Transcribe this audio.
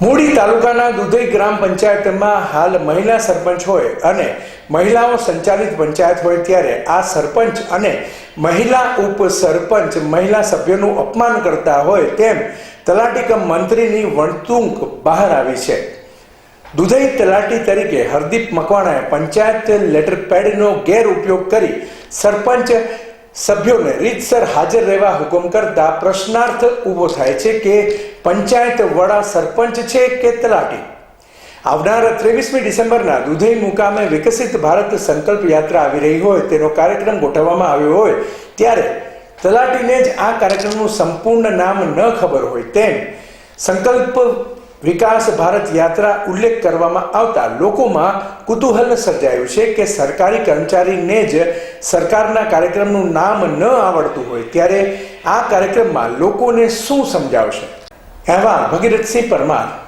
મૂડી તાલુકાના દુધઈ ગ્રામ પંચાયતમાં હાલ મહિલા સરપંચ હોય અને મહિલાઓ સંચાલિત પંચાયત હોય ત્યારે આ સરપંચ અને મહિલા ઉપ સરપંચ મહિલા સભ્યોનું અપમાન કરતા હોય તેમ તલાટીકમ મંત્રીની વણતુંક બહાર આવી છે. દુધઈ તલાટી તરીકે હરદીપ મકવાણાએ પંચાયત લેટર પેડનો ગેરઉપયોગ કરી સરપંચ સભ્યોને રીતસર હાજર રહેવા હુકમ કરતા પ્રશ્નાર્થ ઊભો થાય છે કે પંચાયત વડા સરપંચ છે કે તલાટી આવનારા ત્રેવીસમી ડિસેમ્બરના દુધઈ મુકામે વિકસિત ભારત સંકલ્પ યાત્રા આવી રહી હોય, તેનો કાર્યક્રમ ગોઠવવામાં આવ્યો હોય, ત્યારે તલાટીને જ આ કાર્યક્રમનું સંપૂર્ણ નામ ન ખબર હોય તેમ સંકલ્પ વિકાસ ભારત યાત્રા ઉલ્લેખ કરવામાં આવતા લોકોમાં કુતૂહલ સર્જાયું છે કે સરકારી કર્મચારીને જ સરકારના કાર્યક્રમનું નામ ન આવડતું હોય, ત્યારે આ કાર્યક્રમમાં લોકોને શું સમજાવશે? અહેવાલ ભગીરથસિંહ પરમાર